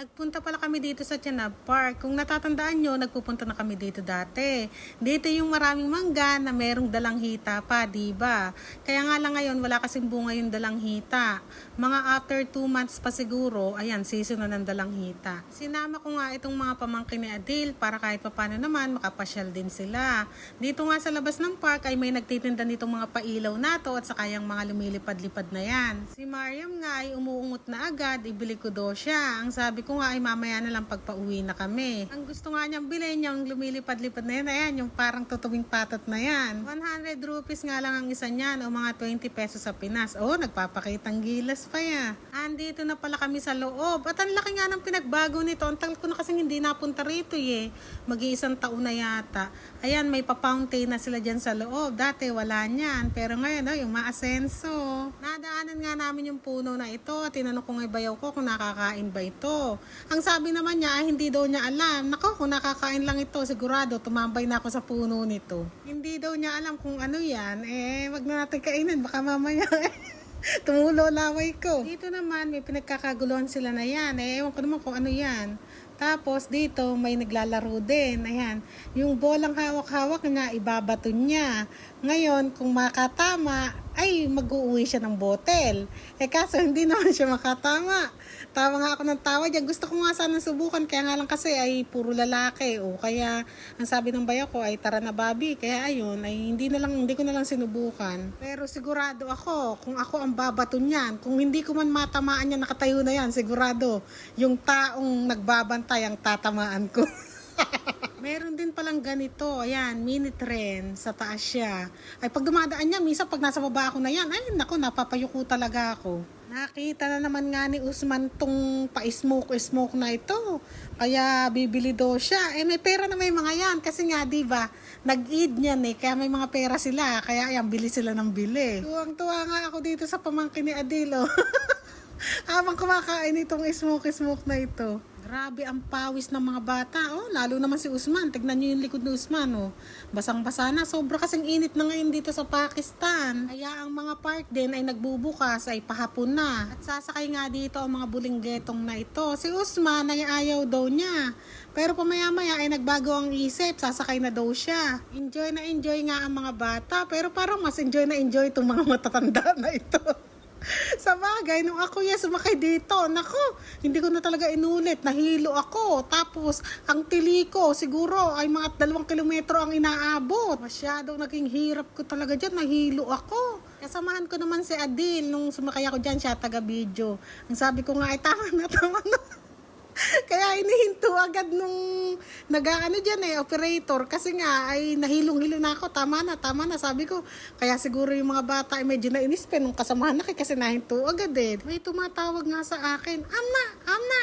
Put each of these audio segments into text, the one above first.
Nagpunta pala kami dito sa Tianab Park. Kung natatandaan nyo, nagpupunta na kami dito dati. Dito yung maraming mangga na merong dalang hita pa, ba? Kaya nga lang ngayon, wala kasing bunga yung dalang hita. Mga after 2 months pa siguro, ayan, season na ng dalang hita. Sinama ko nga itong mga pamangkin ni Adil para kahit papano naman makapasyal din sila. Dito nga sa labas ng park ay may nagtitinda nitong mga pailaw na to at saka yung mga lumilipad-lipad na yan. Si Mariam nga ay umuungot na agad, ibili ko daw siya. Ang sabi ko nga ay mamaya na lang pagpa-uwi na kami. Ang gusto nga niyang bilhin yung lumilipad-lipad na yan, ayan, yung parang tutubing patot na yan. 100 rupees nga lang ang isa niyan o mga 20 pesos sa Pinas. Oh, nagpapakitang gilas pa ya. Andito na pala kami sa loob. At ang laki nga ng pinagbago nito. Ang tagal ko na kasing hindi napunta rito eh. Mag-iisang taon na yata. Ayan, may pa-fountain na sila dyan sa loob. Dati wala niyan. Pero ngayon, oh, yung maasenso. Nadaanan nga namin yung puno na ito. Tinanong ko nga bayaw ko kung nakakain ba ito. Ang sabi naman niya, hindi daw niya alam. Nako, kung nakakain lang ito, sigurado tumambay na ako sa puno nito. Hindi daw niya alam kung ano yan. Eh, wag na natin kainin. Baka mamaya tumulo laway ko. Dito naman, may pinagkakaguluhan sila na yan. Eh, ewan ko naman kung ano yan. Tapos dito may naglalaro din. Ayan. Yung bolang hawak-hawak nga ibabato niya. Ngayon kung makatama ay mag-uwi siya ng botel. Eh kaso hindi naman siya makatama. Tawa nga ako ng tawa dyan. Gusto ko nga sana subukan kaya nga lang kasi ay puro lalaki. O kaya ang sabi ng bayo ko ay tara na babi. Kaya ayun ay hindi na lang hindi ko na lang sinubukan. Pero sigurado ako kung ako ang babato niyan. Kung hindi ko man matamaan niya nakatayo na yan sigurado yung taong nagbabantay ang tatamaan ko. Meron din palang ganito, ayan, mini train, sa taas siya. Ay pag dumadaan niya, minsan pag nasa baba ako na yan, ay nako, napapayuko talaga ako. Nakita na naman nga ni Usman tong pa-smoke-smoke na ito. Kaya bibili daw siya. Eh may pera na may mga yan. Kasi nga, di ba, nag-eid niyan eh. Kaya may mga pera sila. Kaya ayan, bili sila ng bili. Tuwang-tuwa nga ako dito sa pamangkin ni Adilo. Habang kumakain itong smoke-smoke na ito. Grabe ang pawis ng mga bata. Oh, lalo naman si Usman. Tignan niyo yung likod ni Usman. Oh. Basang-basa na. Sobra kasing init na ngayon dito sa Pakistan. Kaya ang mga park din ay nagbubukas ay pahapon na. At sasakay nga dito ang mga bulinggetong na ito. Si Usman ay ayaw daw niya. Pero pamaya-maya ay nagbago ang isip. Sasakay na daw siya. Enjoy na enjoy nga ang mga bata. Pero parang mas enjoy na enjoy itong mga matatanda na ito. Sa bagay, nung ako yan sumakay dito, nako, hindi ko na talaga inulit. Nahilo ako. Tapos, ang tili ko, siguro, ay mga dalawang kilometro ang inaabot. Masyadong naging hirap ko talaga dyan. Nahilo ako. Kasamahan ko naman si Adil nung sumakay ako dyan, siya taga-video. Ang sabi ko nga, ay tama na, tama na. Kaya inihinto agad nung nag-ano dyan eh, operator. Kasi nga, ay nahilong-hilo na ako. Tama na, tama na. Sabi ko, kaya siguro yung mga bata ay medyo nainis pa nung kasamahan na kasi nahinto agad eh. May tumatawag nga sa akin, Amna, Amna,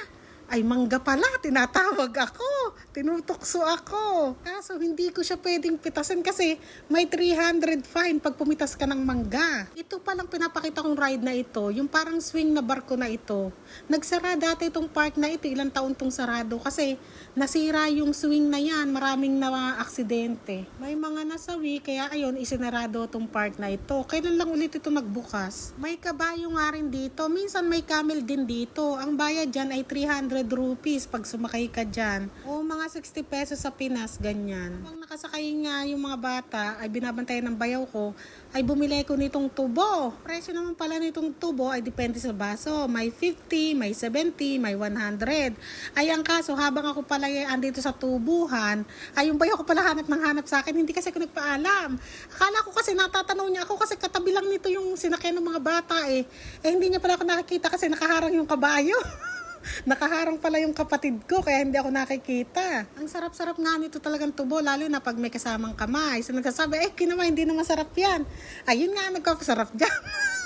ay mangga pala, tinatawag ako. Tinutokso ako. Kaso hindi ko siya pwedeng pitasin kasi may 300 fine pag pumitas ka ng mangga. Ito palang pinapakita kong ride na ito, yung parang swing na barko na ito. Nagsara dati itong park na ito, ilang taon tong sarado kasi nasira yung swing na yan, maraming na aksidente. May mga nasawi, kaya ayun, isinarado itong park na ito. Kailan lang ulit ito nagbukas? May kabayo nga rin dito, minsan may camel din dito. Ang bayad dyan ay 300 rupees pag sumakay ka dyan. O mga 60 pesos sa Pinas, ganyan. Pag nakasakay nga yung mga bata, ay binabantayan ng bayaw ko, ay bumili ko nitong tubo. Presyo naman pala nitong tubo ay depende sa baso. May 50, may 70, may 100. Ay ang kaso, habang ako pala ay andito sa tubuhan, ay yung bayaw ko pala hanap ng hanap sa akin, hindi kasi ako nagpaalam. Akala ko kasi natatanong niya ako kasi katabi lang nito yung sinakyan ng mga bata eh. Eh hindi niya pala ako nakikita kasi nakaharang yung kabayo. Nakaharang pala yung kapatid ko kaya hindi ako nakikita. Ang sarap-sarap nga nito talagang tubo lalo na pag may kasamang kamay. So nagsasabi, eh kinamay hindi na masarap yan. Ayun nga nagkakasarap dyan.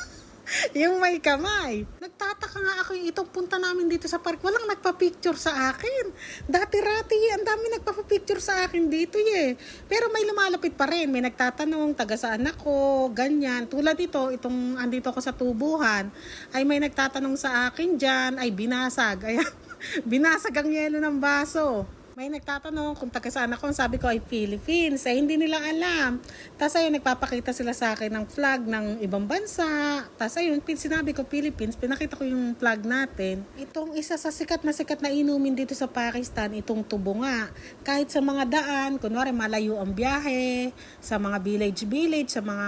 yung may kamay. Nagtataka nga ako yung itong punta namin dito sa park. Walang nagpa-picture sa akin. Dati-rati, ang dami nagpa-picture sa akin dito eh. Pero may lumalapit pa rin. May nagtatanong, taga saan ako, ganyan. Tulad ito, itong andito ako sa tubuhan, ay may nagtatanong sa akin dyan, ay binasag. Ayan, binasag ang yelo ng baso. May nagtatanong kung taga saan ako, sabi ko ay Philippines. Eh, hindi nila alam. Tapos ayun, nagpapakita sila sa akin ng flag ng ibang bansa. Tapos ayun, sinabi ko Philippines, pinakita ko yung flag natin. Itong isa sa sikat na sikat na inumin dito sa Pakistan, itong tubo nga. Kahit sa mga daan, kunwari malayo ang biyahe, sa mga village-village, sa mga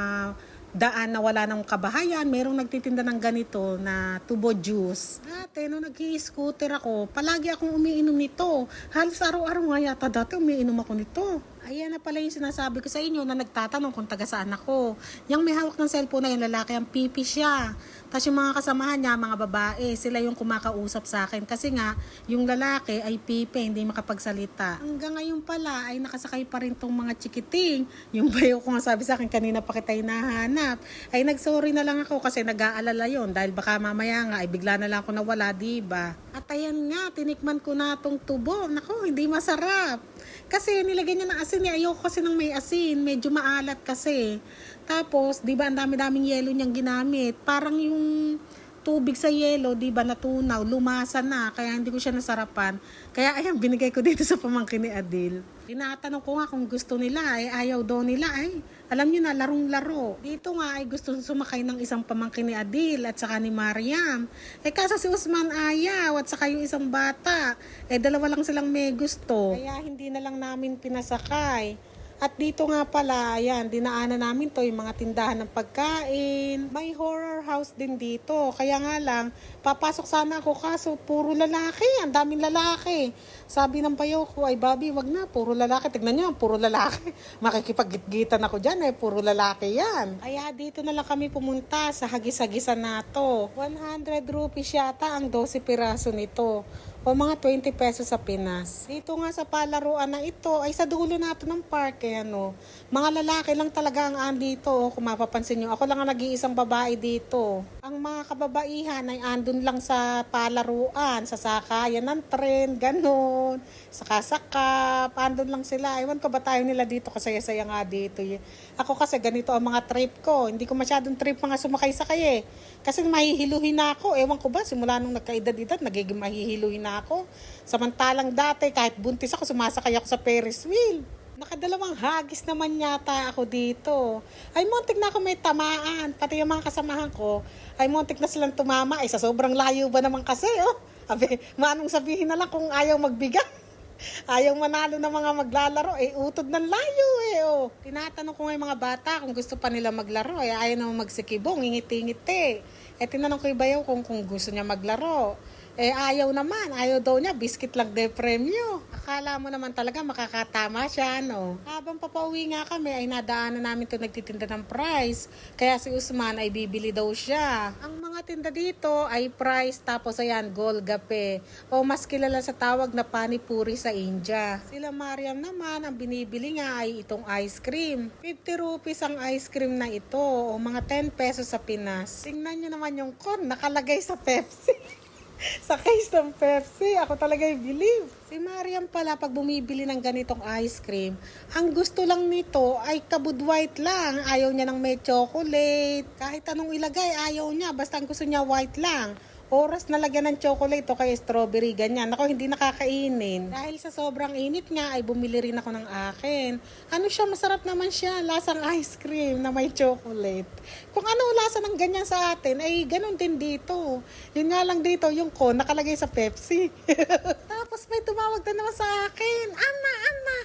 daan na wala ng kabahayan, merong nagtitinda ng ganito na tubo juice. Dati, nung nag-scooter ako, palagi akong umiinom nito. Halos araw-araw nga yata dati umiinom ako nito. Ayan na pala yung sinasabi ko sa inyo na nagtatanong kung taga saan ako. Yung may hawak ng cellphone na yung lalaki, ang pipi siya. Tapos yung mga kasamahan niya, mga babae, sila yung kumakausap sa akin. Kasi nga, yung lalaki ay pipi, hindi makapagsalita. Hanggang ngayon pala, ay nakasakay pa rin tong mga chikiting. Yung bayo ko nga sabi sa akin, kanina pa kita hinahanap. Ay nagsorry na lang ako kasi nag-aalala yon Dahil baka mamaya nga, ay bigla na lang ako nawala, di ba? At ayan nga, tinikman ko na tong tubo. Nako, hindi masarap. Kasi nilagyan niya ng asin. Ayoko kasi ng may asin. Medyo maalat kasi. Tapos, di ba, ang dami-daming yelo niyang ginamit. Parang yung tubig sa yelo, di ba, natunaw, lumasa na. Kaya hindi ko siya nasarapan. Kaya ayan, binigay ko dito sa pamangkin ni Adil. Tinatanong ko nga kung gusto nila, ay ayaw daw nila, ay alam niyo na, larong-laro. Dito nga ay gusto sumakay ng isang pamangkin ni Adil at saka ni Mariam. Eh kaso si Usman ayaw at saka yung isang bata. Eh dalawa lang silang may gusto. Kaya hindi na lang namin pinasakay. At dito nga pala, ayan, dinaanan namin to yung mga tindahan ng pagkain. May horror house din dito. Kaya nga lang, papasok sana ako kaso puro lalaki. Ang daming lalaki. Sabi ng bayo ko, ay Bobby, wag na, puro lalaki. Tignan nyo, puro lalaki. Makikipagitgitan ako dyan eh, puro lalaki yan. Kaya dito na lang kami pumunta sa hagis-hagisan na to. 100 rupees yata ang 12 piraso nito o mga 20 pesos sa Pinas. Dito nga sa palaruan na ito ay sa dulo nato ng park eh, ano. Mga lalaki lang talaga ang andito oh, kung mapapansin nyo. Ako lang ang nag-iisang babae dito. Ang mga kababaihan ay andun lang sa palaruan, sa sakayan ng tren, ganun. Saka-saka, andun lang sila. Ewan ko ba tayo nila dito kasaya-saya nga dito. eh. Ako kasi ganito ang mga trip ko. Hindi ko masyadong trip mga sumakay-sakay eh. Kasi mahihiluhin na ako. Ewan ko ba, simula nung nagkaedad-edad, nagiging mahihiluhin na ako. Samantalang dati, kahit buntis ako, sumasakay ako sa Ferris wheel. Nakadalawang hagis naman yata ako dito. Ay, muntik na ako may tamaan. Pati yung mga kasamahan ko, ay muntik na silang tumama. Ay, sa sobrang layo ba naman kasi, oh. Abi, manong sabihin na lang kung ayaw magbigay. Ayaw manalo ng mga maglalaro, eh utod ng layo eh. Oh. Tinatanong ko nga mga bata kung gusto pa nila maglaro, eh ayaw naman magsikibong, ngiti-ngiti. Eh tinanong ko yung bayaw kung, kung gusto niya maglaro. Eh ayaw naman, ayaw daw niya, biscuit lang de premyo. Akala mo naman talaga makakatama siya, no? Habang papauwi nga kami, ay nadaanan namin to nagtitinda ng price. Kaya si Usman ay bibili daw siya. Ang mga tinda dito ay price, tapos ayan, Golgape. O mas kilala sa tawag na panipuri sa India. Sila Mariam naman, ang binibili nga ay itong ice cream. 50 rupees ang ice cream na ito, o mga 10 pesos sa Pinas. Tingnan nyo naman yung corn, nakalagay sa Pepsi. sa case ng Pepsi. Ako talaga yung believe. Si Mariam pala, pag bumibili ng ganitong ice cream, ang gusto lang nito ay kabud white lang. Ayaw niya ng may chocolate. Kahit anong ilagay, ayaw niya. Basta ang gusto niya white lang. Oras na lagyan ng chocolate o kaya strawberry, ganyan. Ako, hindi nakakainin. Dahil sa sobrang init nga, ay bumili rin ako ng akin. Ano siya, masarap naman siya. Lasang ice cream na may chocolate. Kung ano lasa ng ganyan sa atin, ay ganun din dito. Yun nga lang dito, yung ko, nakalagay sa Pepsi. Tapos may tumawag na naman sa akin. Ana, Ana,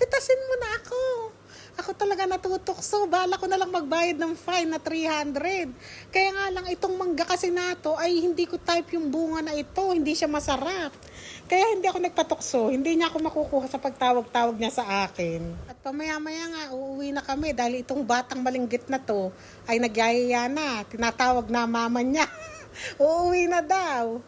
pitasin mo na ako. Ako talaga natutokso. Bala ko na lang magbayad ng fine na 300. Kaya nga lang itong mangga kasi nato ay hindi ko type yung bunga na ito. Hindi siya masarap. Kaya hindi ako nagpatokso. Hindi niya ako makukuha sa pagtawag-tawag niya sa akin. At pamaya-maya nga, uuwi na kami dahil itong batang malinggit na to ay nagyayaya na. Tinatawag na mama niya. uuwi na daw.